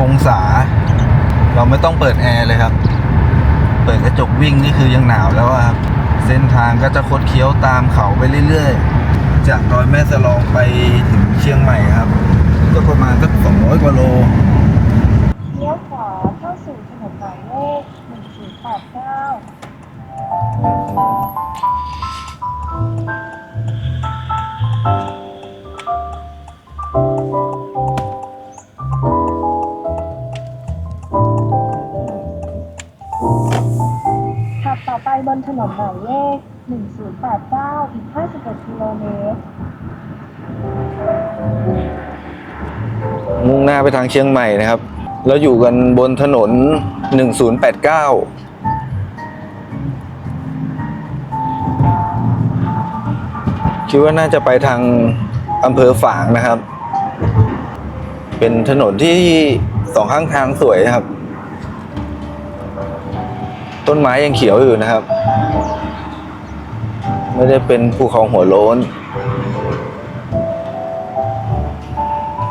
องศา เราไม่ต้องเปิดแอร์เลยครับ เปิดกระจกวิ่งนี่คือยังหนาวแล้วครับ เส้นทางก็จะคดเคี้ยวตามเขาไปเรื่อยๆ จากดอยแม่สลองไปถึงเชียงใหม่ครับ ก็ประมาณสัก200กว่าโล นถนนหมายเลข 1089 อีก 51 กิโลเมตร มุ่งหน้าไปทางเชียงใหม่นะครับ เราอยู่กันบนถนน 1089คิดว่าน่าจะไปทางอำเภอฝางนะครับ เป็นถนนที่สองข้างทางสวยครับ ต้นไม้ยังเขียวอยู่นะครับ ไม่ได้เป็นภูเขาหัวโล้น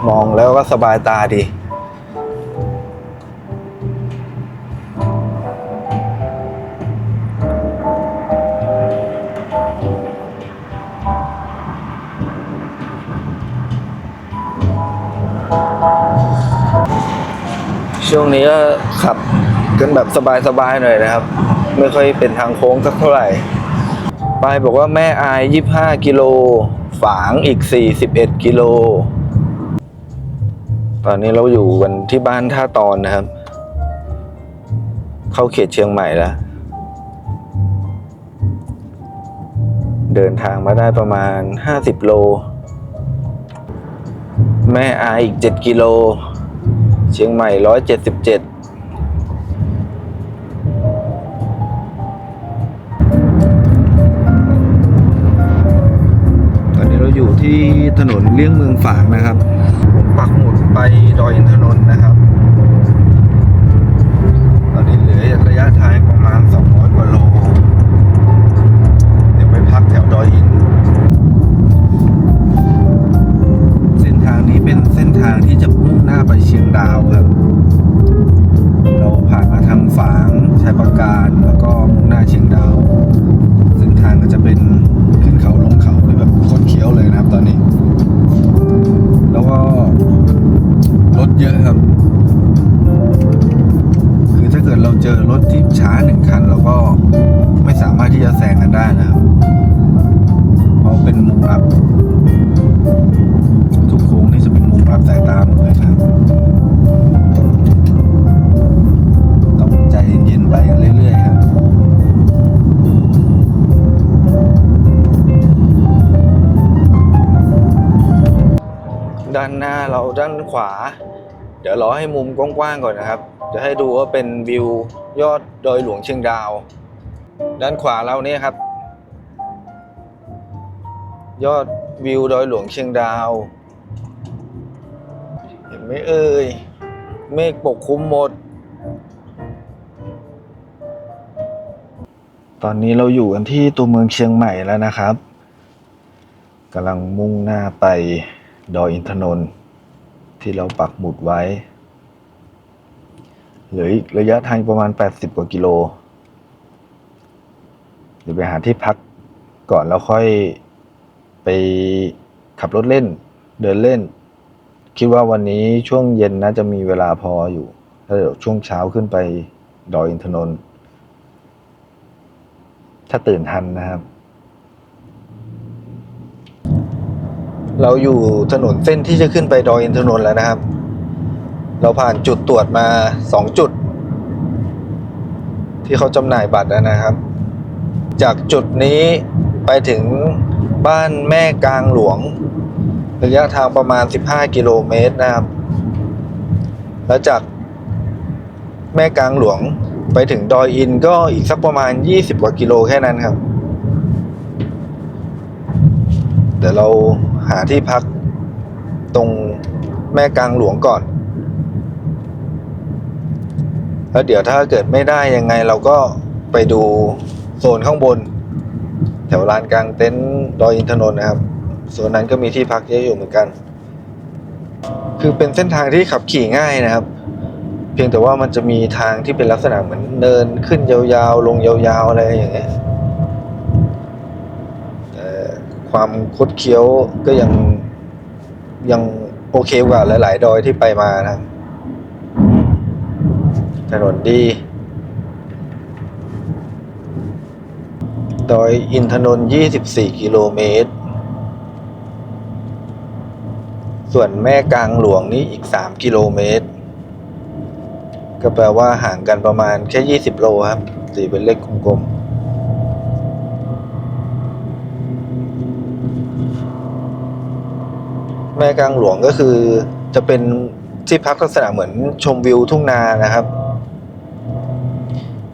มองแล้วก็สบายตาดี ช่วงนี้ก็ขับ กันแบบสบายๆหน่อยนะครับ ไม่ค่อยเป็นทางโค้งสักเท่าไหร่ปายบอกว่าแม่อาย 25 กิโล ฝางอีก 41 กิโล ตอนนี้เราอยู่กันที่บ้านท่าตอนนะครับ เข้าเขตเชียงใหม่แล้ว เดินทางมาได้ประมาณ 50 โล แม่อายอีก 7 กิโล เชียงใหม่ 177 ลี่ยงเมืองฝางนะครับผมปักหมุดไปดอยอินทนนท์นะครับ ตอนนี้เหลือระยะทางประมาณ 200กว่าโล เดี๋ยวไปพักแถวดอยอิน เส้นทางนี้เป็นเส้นทางที่จะมุ่งหน้าไปเชียงดาวครับ เราผ่านมาทางฝางชายประการแล้วก็มุ่งหน้าเชียงดาว ให้มุมกว้างๆก่อนนะครับ จะให้ดูว่าเป็นวิวยอดดอยหลวงเชียงดาว ด้านขวาเราเนี่ยครับ ยอดวิวดอยหลวงเชียงดาว เห็นไหมเอ่ยเมฆปกคลุมหมด ตอนนี้เราอยู่กันที่ตัวเมืองเชียงใหม่แล้วนะครับกำลังมุ่งหน้าไปดอยอินทนนท์ที่เราปักหมุดไว้ เหลืออีกระยะทางประมาณ 80 กว่ากิโล เดี๋ยวไปหาที่พักก่อนแล้วค่อยไปขับรถเล่น เดินเล่น คิดว่าวันนี้ช่วงเย็นน่าจะมีเวลาพออยู่แล้วเดี๋ยวช่วงเช้าขึ้นไปดอยอินทนนท์ถ้าตื่นทันนะครับ เราอยู่ถนนเส้นที่จะขึ้นไปดอยอินทนนท์แล้วนะครับ เราผ่านจุดตรวจมาสองจุด ที่เขาจำหน่ายบัตรนะครับ จากจุดนี้ไปถึงบ้านแม่กลางหลวง ระยะทางประมาณ 15 กิโลเมตรนะครับ แล้วจากแม่กลางหลวงไปถึงดอยอินก็อีกสักประมาณ 20 กว่ากิโลแค่นั้นครับ เดี๋ยวเราหาที่พักตรงแม่กลางหลวงก่อน แล้วเดี๋ยวถ้าเกิดไม่ได้ยังไงเราก็ไปดูโซนข้างบน แถวลานกลางเต็นท์ดอยอินทนนท์นะครับโซนนั้นก็มีที่พักเยอะอยู่เหมือนกัน คือเป็นเส้นทางที่ขับขี่ง่ายนะครับ เพียงแต่ว่ามันจะมีทางที่เป็นลักษณะเหมือนเนินขึ้นยาวๆ ลงยาวๆอะไรอย่างเงี้ยแต่ความคดเคี้ยวก็ยังยังโอเคกว่าหลาย ๆ ดอยที่ไปมานะครับ ถนนดี ดอยอินทนนท์24 กิโลเมตร ส่วนแม่กลางหลวงนี่อีก 3 กิโลเมตร ก็แปลว่าห่างกันประมาณแค่ 20 โลครับตีเป็นเลขกลมๆแม่กลางหลวงก็คือจะเป็นที่พักลักษณะเหมือนชมวิวทุ่งนานะครับ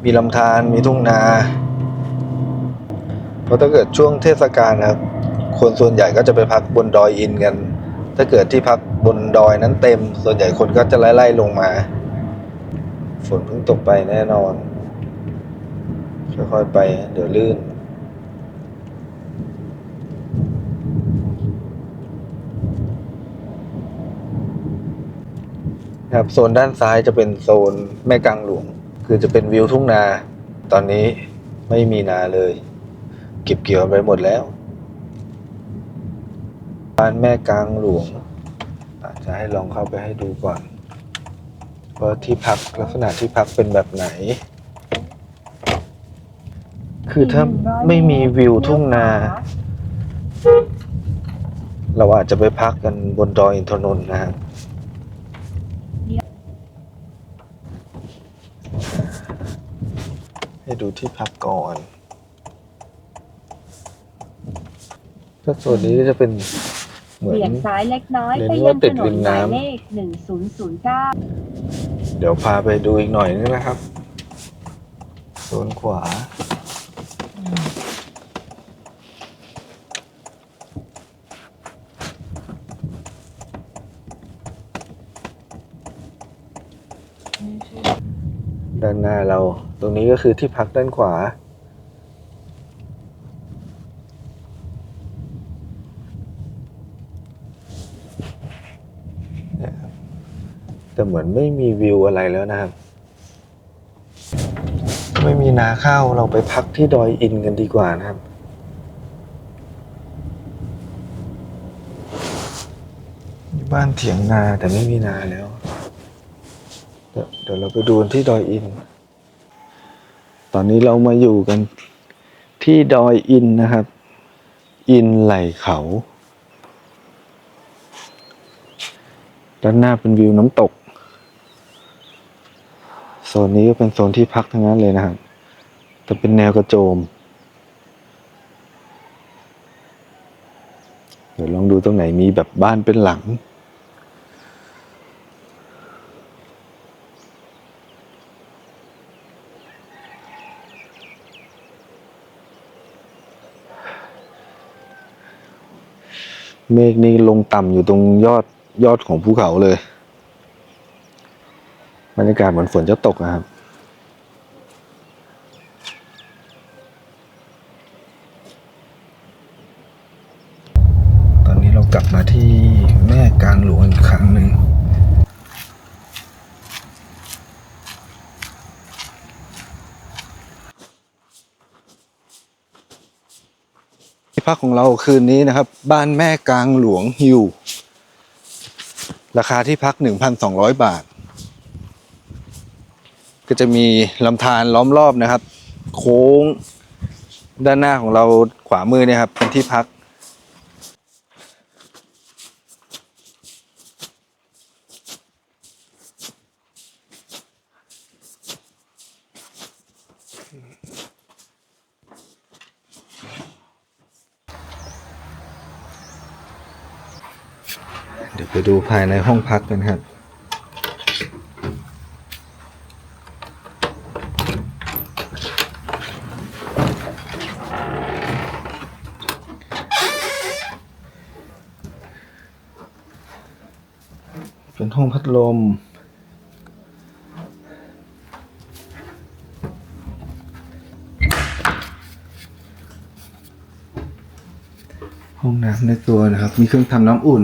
มีลำธารมีทุ่งนาเพราะถ้าเกิดช่วงเทศกาลนะครับ คนส่วนใหญ่ก็จะไปพักบนดอยอินกัน ถ้าเกิดที่พักบนดอยนั้นเต็ม ส่วนใหญ่คนก็จะไล่ๆลงมา ฝนเพิ่งตกไปแน่นอน ค่อยๆไปเดี๋ยวลื่นครับโซนด้านซ้ายจะเป็นโซนแม่กลางหลวง คือจะเป็นวิวทุ่งนา ตอนนี้ไม่มีนาเลย เก็บเกี่ยวไปหมดแล้วบ้านแม่กลางหลวงอาจจะให้ลองเข้าไปให้ดูก่อนว่าที่พักลักษณะที่พักเป็นแบบไหน คือถ้าไม่มีวิวทุ่งนา เราอาจจะไปพักกันบนดอยอินทนนท์นะครับ ให้ ดูที่พักก่อนถ้าส่วนนี้ก็จะเป็นเหมือนเบี่ยงซ้ายเล็กน้อยเน้นไปว่ายังติถดนรินมหมายน้ำเลขหนึ่งศูนย์ศูนย์เก้าเดี๋ยวพาไปดูอีกหน่อยนึงนะครับโซนขวา ด้านหน้าเรา ตรงนี้ก็คือที่พักด้านขวา แต่เหมือนไม่มีวิวอะไรแล้วนะครับ ไม่มีนาข้าวเราไปพักที่ดอยอินกันดีกว่านะครับบ้านเถียงนาแต่ไม่มีนาแล้ว เดี๋ยวเราไปดูที่ดอยอิน อนนี้เรามาอยู่กันที่ดอยอินนะครับ อินไหลเขา ด้านหน้าเป็นวิวน้ำตก โซนนี้ก็เป็นโซนที่พักทั้งนั้นเลยนะครับ แต่เป็นแนวกระโจม เดี๋ยวลองดูตรงไหนมีแบบบ้านเป็นหลัง เมฆนี่ลงต่ำอยู่ตรงยอดยอดของภูเขาเลย บรรยากาศเหมือนฝนจะตกนะครับ ตอนนี้เรากลับมาที่แม่กลางหลวงอีกครั้งหนึ่ง ที่ พักของเราคืนนี้นะครับ บ้านแม่กลางหลวงฮิวราคาที่พัก 1,200 บาท ก็จะมีลำธารล้อมรอบนะครับ โค้งด้านหน้าของเราขวามือเนี่ยครับเป็นที่พัก เดี๋ยวไปดูภายในห้องพักกันครับ เป็นห้องพัดลมห้องน้ำในตัวนะครับ มีเครื่องทำน้ำอุ่น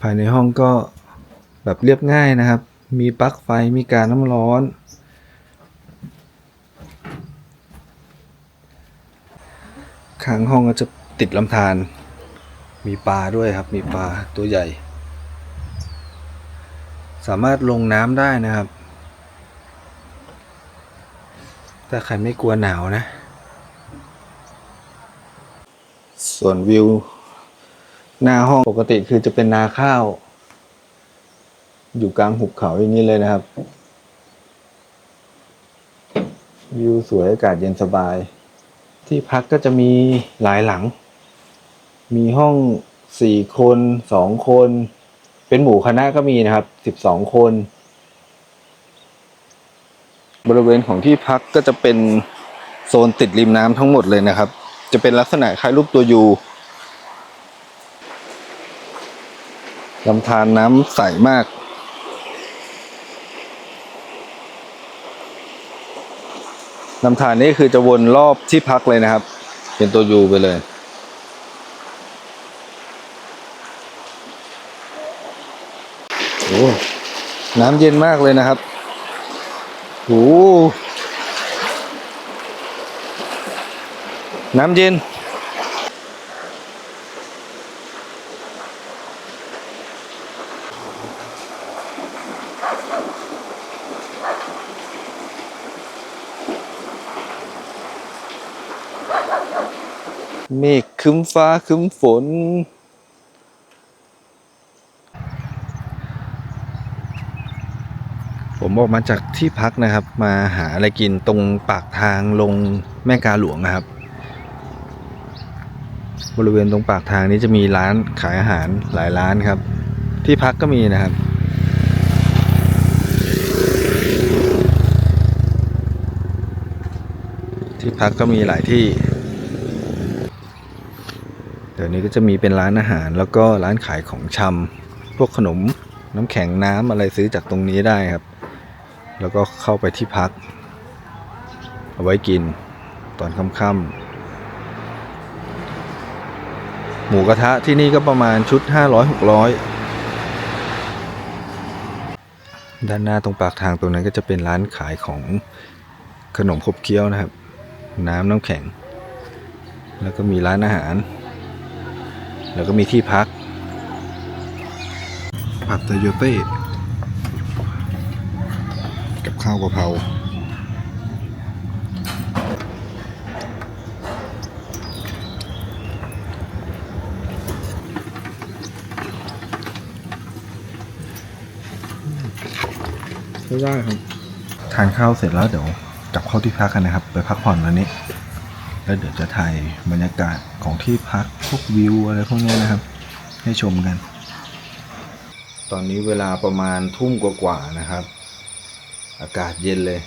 ภายในห้องก็แบบเรียบง่ายนะครับ มีปลั๊กไฟมีการน้ำร้อน ข้างห้องก็จะติดลำธารมีปลาด้วยครับ มีปลาตัวใหญ่ สามารถลงน้ำได้นะครับ ถ้าใครไม่กลัวหนาวนะ ส่วนวิว หน้าห้องปกติคือจะเป็นนาข้าว อยู่กลางหุบเขาอย่างนี้เลยนะครับ วิวสวยอากาศเย็นสบาย ที่พักก็จะมีหลายหลัง มีห้องสี่คนสองคน เป็นหมู่คณะก็มีนะครับสิบสองคน บริเวณของที่พักก็จะเป็นโซนติดริมน้ำทั้งหมดเลยนะครับ จะเป็นลักษณะคล้ายรูปตัวยู ลำธารน้ำใสมากลำธารนี่คือจะวนรอบที่พักเลยนะครับ เป็นตัวยูไปเลยโอ้น้ำเย็นมากเลยนะครับโอ้น้ำเย็น เมฆคึ้มฟ้าคึ้มฝน ผมออกมาจากที่พักนะครับ มาหาอะไรกินตรงปากทางลงแม่กาหลวงนะครับ บริเวณตรงปากทางนี้จะมีร้านขายอาหารหลายร้านครับ ที่พักก็มีนะครับที่พักก็มีหลายที่ ดี๋ยวนี้ก็จะมีเป็นร้านอาหารแล้วก็ร้านขายของชำพวกขนมน้ำแข็งน้ำอะไรซื้อจากตรงนี้ได้ครับ แล้วก็เข้าไปที่พัก เอาไว้กินตอนค่ำๆหมูกระทะที่นี่ก็ประมาณชุด 500-600 ด้านหน้าตรงปากทางตรงนั้นก็จะเป็นร้านขายของขนมขบเคี้ยวนะครับ น้ำน้ำแข็ง แล้วก็มีร้านอาหาร แล้วก็มีที่พัก ผัดโตโยเต้ กับข้าวกะเพราไม่ได้ครับ ทานข้าวเสร็จแล้วเดี๋ยวกลับเข้าที่พักกันนะครับ ไปพักผ่อนวันนี้ แล้วเดี๋ยวจะถ่ายบรรยากาศของที่พัก พวกวิวอะไรพวกนี้นะครับ ให้ชมกัน ตอนนี้เวลาประมาณทุ่มกว่าๆนะครับ อากาศเย็นเลย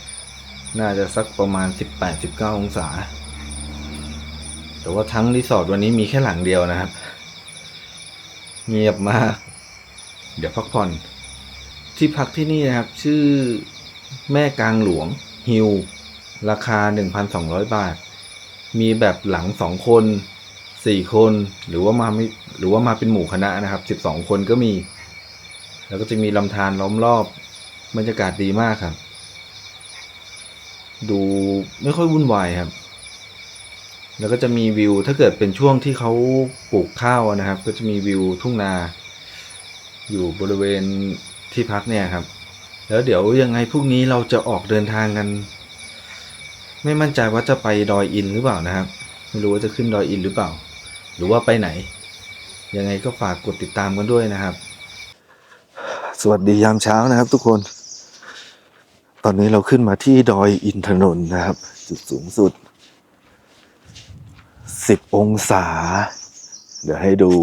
น่าจะสักประมาณ 18-19 องศา แต่ว่าทั้งรีสอร์ทวันนี้มีแค่หลังเดียวนะครับ เงียบมาก เดี๋ยวพักผ่อน ที่พักที่นี่นะครับ ชื่อแม่กลางหลวงฮิลราคา 1,200 บาท มีแบบหลังสองคน สี่คนหรือว่ามาไม่หรือว่ามาเป็นหมู่คณะนะครับ12คนก็มี แล้วก็จะมีลำธารล้อมรอบบรรยากาศดีมากครับ ดูไม่ค่อยวุ่นวายครับ แล้วก็จะมีวิวถ้าเกิดเป็นช่วงที่เขาปลูกข้าวนะครับ ก็จะมีวิวทุ่งนา อยู่บริเวณที่พักเนี่ยครับ แล้วเดี๋ยวยังไงพรุ่งนี้เราจะออกเดินทางกัน ไม่มั่นใจว่าจะไปดอยอินหรือเปล่านะครับ ไม่รู้ว่าจะขึ้นดอยอินหรือเปล่า หรือว่าไปไหน ยังไงก็ฝากกดติดตามกันด้วยนะครับ สวัสดียามเช้านะครับ ทุกคน ตอนนี้เราขึ้นมาที่ดอยอินทนนท์นะครับ จุดสูงสุด 10 องศา เดี๋ยวให้ดู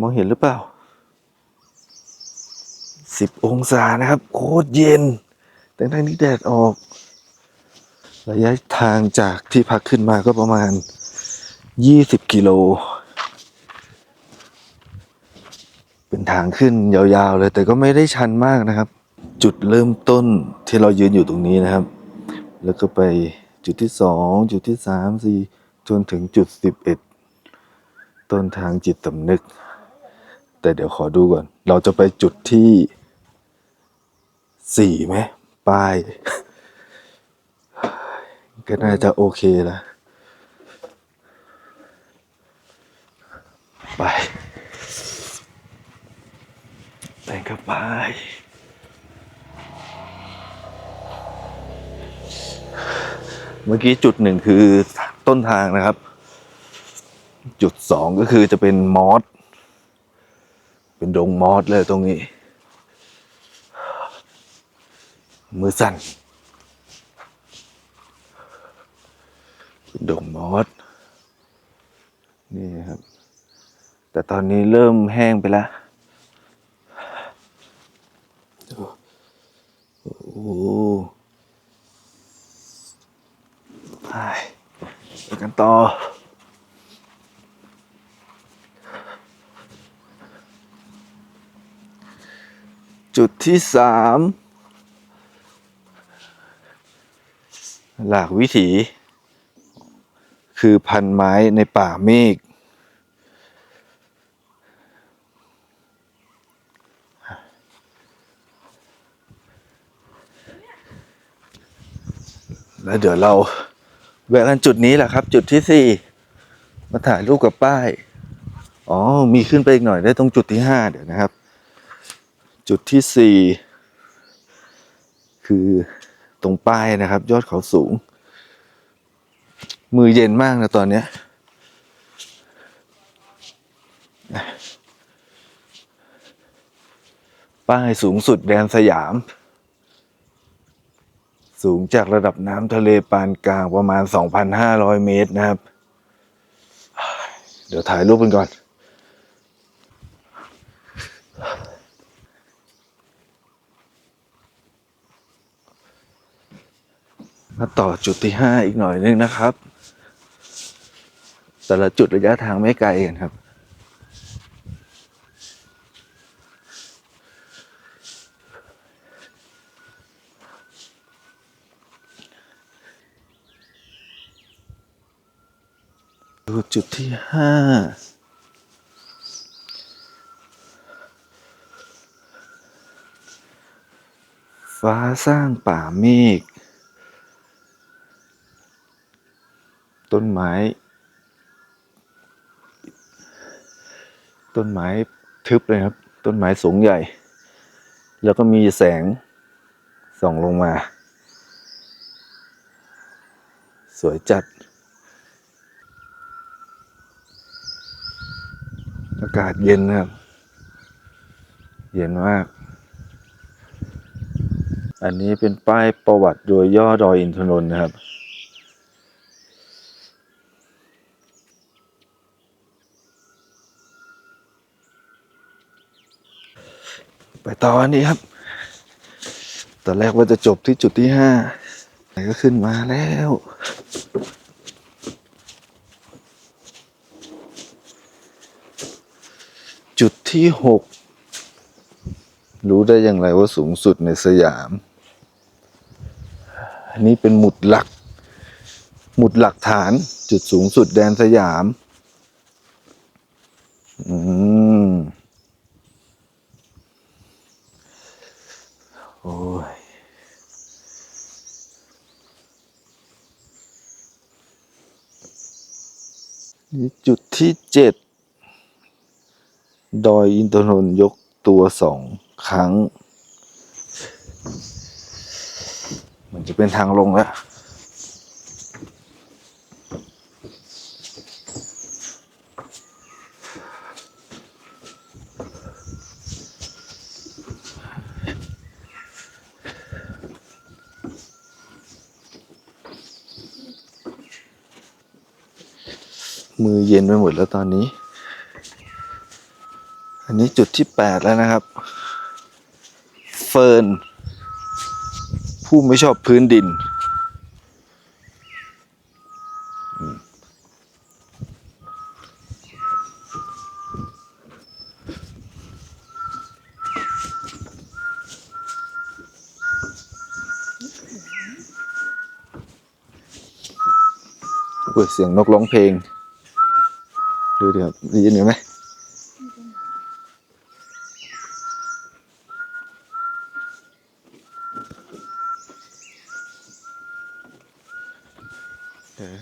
มองเห็นหรือเปล่า10 องศานะครับ โคตรเย็นแต่ทั้งนี้แดดออก ระยะทางจากที่พักขึ้นมาก็ประมาณ 20 กิโล เป็นทางขึ้นยาวๆเลย แต่ก็ไม่ได้ชันมากนะครับ จุดเริ่มต้นที่เรายืนอยู่ตรงนี้นะครับ แล้วก็ไปจุดที่สองจุดที่สามสี่จนถึงจุดสิบเอ็ดต้นทางจิตสำนึก แต่เดี๋ยวขอดูก่อน เราจะไปจุดที่สี่ไหมป้าย ก็น่าจะโอเคแล้วไปแต่งกับไปเมื่อกี้จุดหนึ่งคือต้นทางนะครับ จุดสองก็คือจะเป็นมอสเป็นดงมอสเลยตรงนี้ มือสั่น เป็น ดงมอสนี่ครับ แต่ตอนนี้เริ่มแห้งไปแล้วโอ้โหไปกันต่อจุดที่สามหลากวิถี คือพันไม้ในป่าเมฆแล้วเดี๋ยวเราแวะกันจุดนี้แหละครับ จุดที่สี่มาถ่ายรูปกับป้าย อ๋อ มีขึ้นไปอีกหน่อยได้ตรงจุดที่ห้าเดี๋ยวนะครับ จุดที่สี่คือตรงป้ายนะครับ ยอดเขาสูง มือเย็นมากนะตอนเนี้ยป้ายสูงสุดแดนสยาม สูงจากระดับน้ำทะเลปานกลางประมาณ 2,500 เมตรนะครับ เดี๋ยวถ่ายรูปกันก่อน มาต่อจุดที่ 5 อีกหน่อยนึงนะครับ แต่ละจุดระยะทางไม่ไกลกันครับดูจุดที่ห้าฟ้าสร้างป่าเมฆต้นไม้ ต้นไม้ทึบเลยครับ ต้นไม้สูงใหญ่ แล้วก็มีแสงส่องลงมา สวยจัด อากาศเย็นนะครับ เย็นมาก อันนี้เป็นป้ายประวัติโดยย่อดอยอินทนนท์นะครับ ไปต่ออันนี้ครับ ตอนแรกว่าจะจบที่จุดที่ห้าแต่ก็ขึ้นมาแล้วจุดที่หกรู้ได้อย่างไรว่าสูงสุดในสยาม อันนี้เป็นหมุดหลัก หมุดหลักฐานจุดสูงสุดแดนสยาม อืม โอ้ยนี่จุดที่เจ็ดดอยอินทนนท์ยกตัวสองครั้ง มันจะเป็นทางลงแล้ว มือเย็นไปหมดแล้วตอนนี้ อันนี้จุดที่แปดแล้วนะครับ เฟิร์น ผู้ไม่ชอบพื้นดิน เปิดเสียงนกร้องเพลง ดูดิครับได้ยินไหมเออ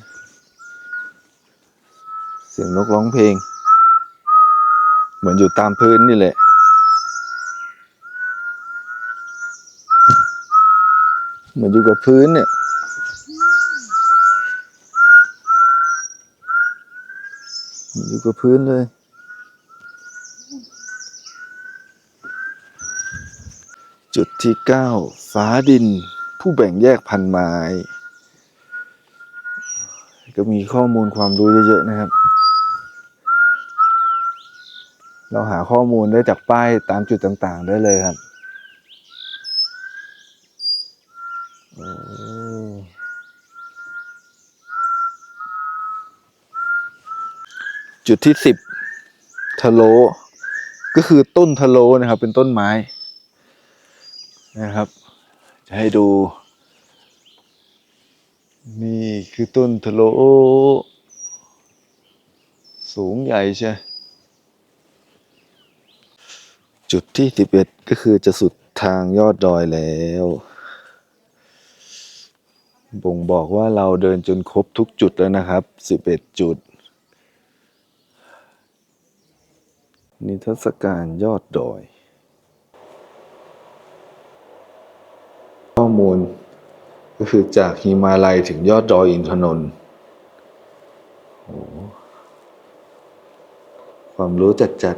เสียงนกร้องเพลง เหมือนอยู่ตามพื้นนี่แหละเหมือนอยู่กับพื้นเนี่ย อยู่กับพื้นเลย จุดที่เก้าฟ้าดิน ผู้แบ่งแยกพันไม้ ก็มีข้อมูลความรู้เยอะๆนะครับ เราหาข้อมูลได้จากป้ายตามจุดต่างๆได้เลยครับ จุดที่สิบทะโลก็คือต้นทะโลนะครับ เป็นต้นไม้นะครับ จะให้ดู นี่คือต้นทะโลสูงใหญ่ใช่จุดที่สิบเอ็ดก็คือจะสุดทางยอดดอยแล้ว บ่งบอกว่าเราเดินจนครบทุกจุดแล้วนะครับสิบเอ็ดจุด นิทรรศการยอดดอย ข้อมูล ก็คือจากฮิมาลัยถึงยอดดอยอินทนนท์ความรู้จัดจัด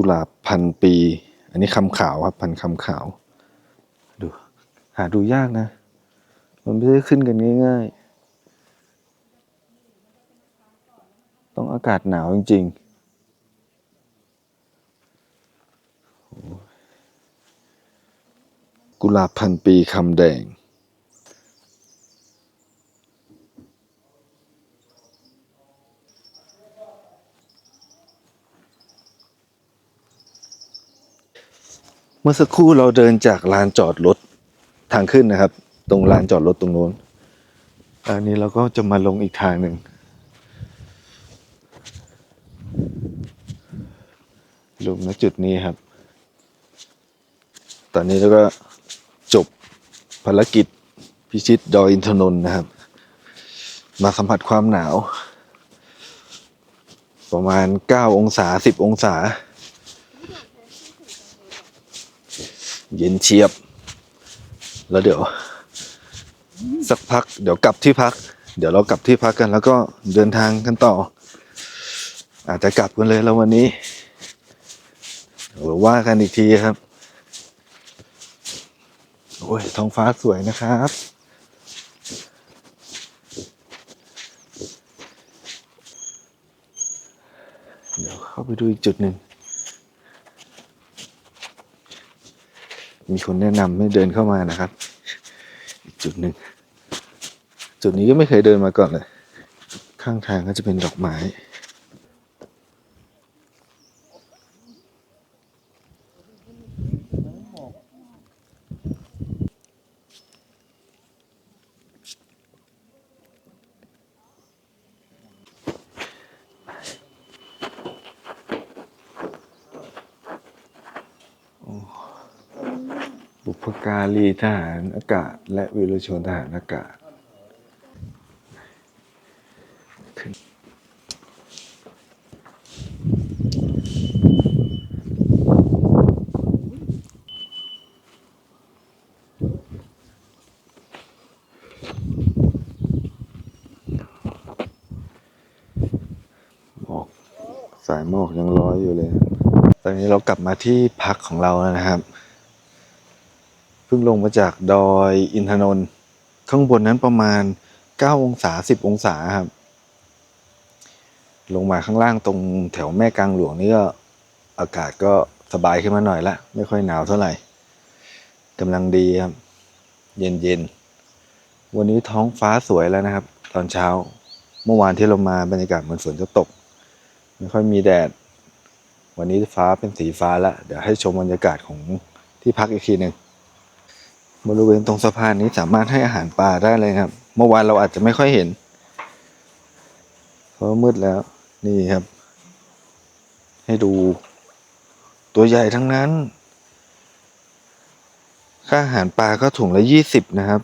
กุหลาบพันปี อันนี้คำขาวครับพันคำขาว ดู หาดูยากนะ มันไม่ได้ขึ้นกันง่าย ๆ ต้องอากาศหนาวจริง ๆกุหลาบพันปีคำแดง เมื่อสักครู่เราเดินจากลานจอดรถทางขึ้นนะครับ ตรงลานจอดรถตรงโน้นอันนี้เราก็จะมาลงอีกทางหนึ่งลงณจุดนี้ครับ ตอนนี้เราก็จบภารกิจพิชิตดอยอินทนนท์นะครับ มาสัมผัสความหนาว ประมาณ 9 องศา 10 องศา เย็นเชียบ แล้วเดี๋ยว สักพัก เดี๋ยวกลับที่พัก เดี๋ยวเรากลับที่พักกัน แล้วก็เดินทางกันต่อ อาจจะกลับกันเลยแล้ววันนี้หรือว่ากันอีกทีครับ โอ้ยท้องฟ้าสวยนะครับเดี๋ยวเข้าไปดูอีกจุดหนึ่ง มีคนแนะนำให้เดินเข้ามานะครับอีกจุดหนึ่ง จุดนี้ก็ไม่เคยเดินมาก่อนเลย ข้างทางก็จะเป็นดอกไม้ บุ พการีทหารอากาศ และวิรชนทหารอากาศขึ้นหมอกสายหมอกยังร้อยอยู่เลย ตอนนี้เรากลับมาที่พักของเราแล้วนะครับ เพิ่งลงมาจากดอยอินทนนท์ข้างบนนั้นประมาณ 9 องศา 10 องศาครับ ลงมาข้างล่างตรงแถวแม่กลางหลวงนี่ก็อากาศก็สบายขึ้นมาหน่อยละ ไม่ค่อยหนาวเท่าไหร่กำลังดีครับ เย็นเย็นๆวันนี้ท้องฟ้าสวยแล้วนะครับ ตอนเช้าเมื่อวานที่เรามาบรรยากาศเหมือนฝนจะตก ไม่ค่อยมีแดด วันนี้ฟ้าเป็นสีฟ้าแล้ว เดี๋ยวให้ชมบรรยากาศของที่พักอีกทีหนึ่ง บริเวณตรงสะพานนี้สามารถให้อาหารปลาได้เลยครับ เมื่อวานเราอาจจะไม่ค่อยเห็น เพราะมืดแล้ว นี่ครับ ให้ดู ตัวใหญ่ทั้งนั้น ค่าอาหารปลาก็ถุงละยี่สิบนะครับ